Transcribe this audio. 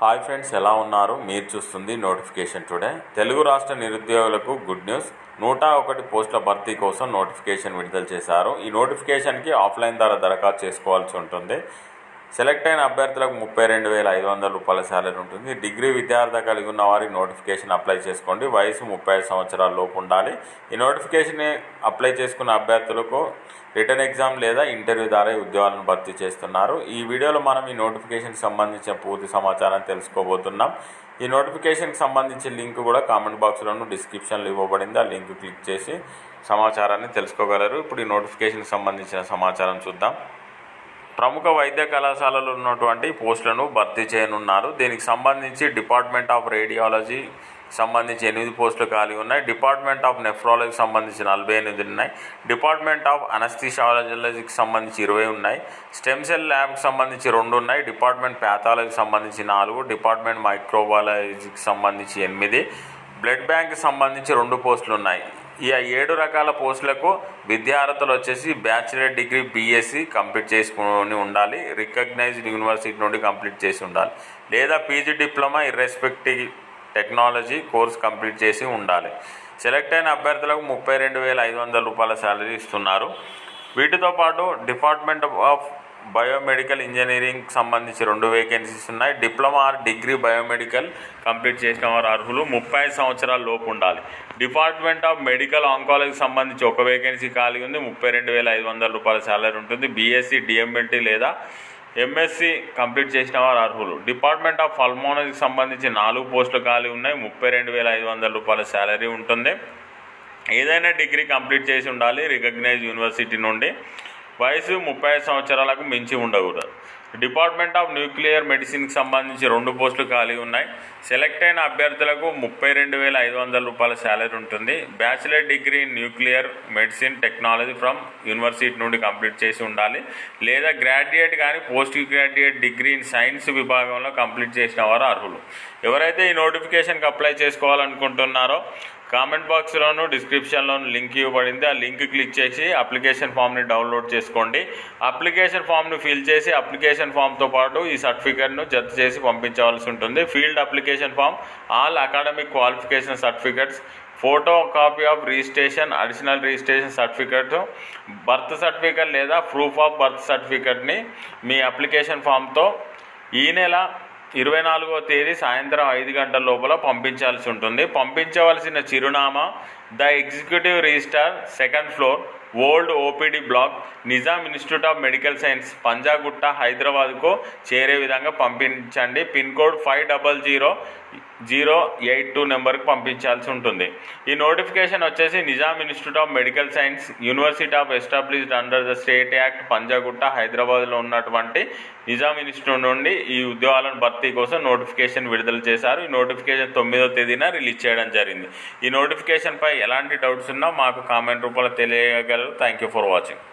Hi friends ఎలా ఉన్నారు? మీరు చూస్తుంది నోటిఫికేషన్ టుడే. తెలుగు రాష్ట్ర నిరుద్యోగులకు గుడ్ న్యూస్. నూట ఒకటి పోస్టుల భర్తీ కోసం నోటిఫికేషన్ విడుదల చేశారు. ఈ నోటిఫికేషన్కి ఆఫ్లైన్ ద్వారా దరఖాస్తు చేసుకోవాల్సి ఉంటుంది. సెలెక్ట్ అయిన అభ్యర్థులకు ముప్పై రెండు వేల ఐదు వందల రూపాయల శాలరీ ఉంటుంది. డిగ్రీ విద్యార్థి కలిగి ఉన్న వారికి నోటిఫికేషన్ అప్లై చేసుకోండి. వయసు ముప్పై ఐదు సంవత్సరాల లోపు ఉండాలి. ఈ నోటిఫికేషన్ అప్లై చేసుకున్న అభ్యర్థులకు రిటర్న్ ఎగ్జామ్ లేదా ఇంటర్వ్యూ ద్వారా ఉద్యోగాలను భర్తీ చేస్తున్నారు. ఈ వీడియోలో మనం ఈ నోటిఫికేషన్కి సంబంధించిన పూర్తి సమాచారాన్ని తెలుసుకోబోతున్నాం. ఈ నోటిఫికేషన్కి సంబంధించిన లింక్ కూడా కామెంట్ బాక్స్లోను డిస్క్రిప్షన్లో ఇవ్వబడింది. ఆ లింక్ క్లిక్ చేసి సమాచారాన్ని తెలుసుకోగలరు. ఇప్పుడు ఈ నోటిఫికేషన్కి సంబంధించిన సమాచారం చూద్దాం. ప్రముఖ వైద్య కళాశాలలో ఉన్నటువంటి పోస్టులను భర్తీ చేయనున్నారు. దీనికి సంబంధించి డిపార్ట్మెంట్ ఆఫ్ రేడియాలజీ సంబంధించి ఎనిమిది పోస్టులు ఖాళీ ఉన్నాయి. డిపార్ట్మెంట్ ఆఫ్ నెఫ్రాలజీకి సంబంధించి నలభై ఎనిమిది ఉన్నాయి. డిపార్ట్మెంట్ ఆఫ్ అనస్థిషాలజీకి సంబంధించి ఇరవై ఉన్నాయి. స్టెమ్ సెల్ ల్యాబ్కి సంబంధించి రెండు ఉన్నాయి. డిపార్ట్మెంట్ ప్యాథాలజీకి సంబంధించి నాలుగు. డిపార్ట్మెంట్ మైక్రోబాలజీకి సంబంధించి ఎనిమిది. బ్లడ్ బ్యాంక్కి సంబంధించి రెండు పోస్టులు ఉన్నాయి. ఈ ఏడు రకాల పోస్టులకు విద్యార్థులు వచ్చేసి బ్యాచిలర్ డిగ్రీ బీఎస్సీ కంప్లీట్ చేసుకుని ఉండాలి. రికగ్నైజ్డ్ యూనివర్సిటీ నుండి కంప్లీట్ చేసి ఉండాలి. లేదా PG diploma irrespective technology course complete చేసి ఉండాలి. సెలెక్ట్ అయిన అభ్యర్థులకు ముప్పై రెండు వేల ఐదు వందల రూపాయల శాలరీ ఇస్తున్నారు. వీటితో పాటు డిపార్ట్మెంట్ ఆఫ్ బయోమెడికల్ ఇంజనీరింగ్ సంబంధించి రెండు వేకెన్సీస్ ఉన్నాయి. Diploma or degree biomedical complete చేసిన వారు అర్హులు. ముప్పై సంవత్సరాల లోపు ఉండాలి. డిపార్ట్మెంట్ ఆఫ్ మెడికల్ ఆంకాలజీకి సంబంధించి ఒక వేకెన్సీ ఖాళీ ఉంది. ముప్పై రెండు వేల ఐదు వందల రూపాయల శాలరీ ఉంటుంది. బీఎస్సీ డిఎంఎల్టీ లేదా ఎంఎస్సి కంప్లీట్ చేసిన వారు అర్హులు. డిపార్ట్మెంట్ ఆఫ్ పల్మోనరీకి సంబంధించి నాలుగు పోస్టులు ఖాళీ ఉన్నాయి. ముప్పై రెండు వేల ఐదు వందల రూపాయల శాలరీ ఉంటుంది. ఏదైనా డిగ్రీ కంప్లీట్ చేసి ఉండాలి. రికగ్నైజ్ యూనివర్సిటీ నుండి వయసు ముప్పై సంవత్సరాలకు మించి ఉండకూడదు. డిపార్ట్మెంట్ ఆఫ్ న్యూక్లియర్ మెడిసిన్కి సంబంధించి రెండు పోస్టులు ఖాళీ ఉన్నాయి. సెలెక్ట్ అయిన అభ్యర్థులకు ముప్పై రెండు వేల ఐదు వందల రూపాయల శాలరీ ఉంటుంది. Bachelor degree in nuclear medicine technology from university నుండి కంప్లీట్ చేసి ఉండాలి. లేదా గ్రాడ్యుయేట్ కానీ post graduate degree in science విభాగంలో కంప్లీట్ చేసిన వారు అర్హులు. ఎవరైతే ఈ నోటిఫికేషన్కి అప్లై చేసుకోవాలనుకుంటున్నారో కామెంట్ బాక్స్లోను డిస్క్రిప్షన్లోను లింక్ ఇవ్వబడింది. ఆ లింక్ క్లిక్ చేసి అప్లికేషన్ ఫామ్ని డౌన్లోడ్ చేసుకోండి. అప్లికేషన్ ఫామ్ను ఫిల్ చేసి అప్లికేషన్ ఫామ్తో పాటు ఈ సర్టిఫికేట్ను జత చేసి పంపించవలసి ఉంటుంది. Filled application form all academic qualification certificates photo copy of registration additional registration certificate birth certificate లేదా ప్రూఫ్ ఆఫ్ బర్త్ సర్టిఫికెట్ని మీ అప్లికేషన్ ఫామ్తో ఈ నెల ఇరవై నాలుగో తేదీ సాయంత్రం ఐదు గంటల లోపల పంపించాల్సి ఉంటుంది. పంపించవలసిన చిరునామా the executive registrar second floor old OPD block Nizam institute of medical science Panjagutta హైదరాబాద్కు చేరే విధంగా పంపించండి. Pin code five double zero zero eight two నెంబర్కి పంపించాల్సి ఉంటుంది. ఈ నోటిఫికేషన్ వచ్చేసి Nizam institute of medical science university of established under the state act Panjagutta హైదరాబాద్లో ఉన్నటువంటి నిజాం ఇన్స్టిట్యూట్ నుండి ఈ ఉద్యోగాలను భర్తీ కోసం నోటిఫికేషన్ విడుదల చేశారు. ఈ నోటిఫికేషన్ తొమ్మిదో తేదీన రిలీజ్ చేయడం జరిగింది. ఈ నోటిఫికేషన్పై ఎలాంటి డౌట్స్ ఉన్నా మాకు కామెంట్ రూపంలో తెలియగలరు. Thank you for watching.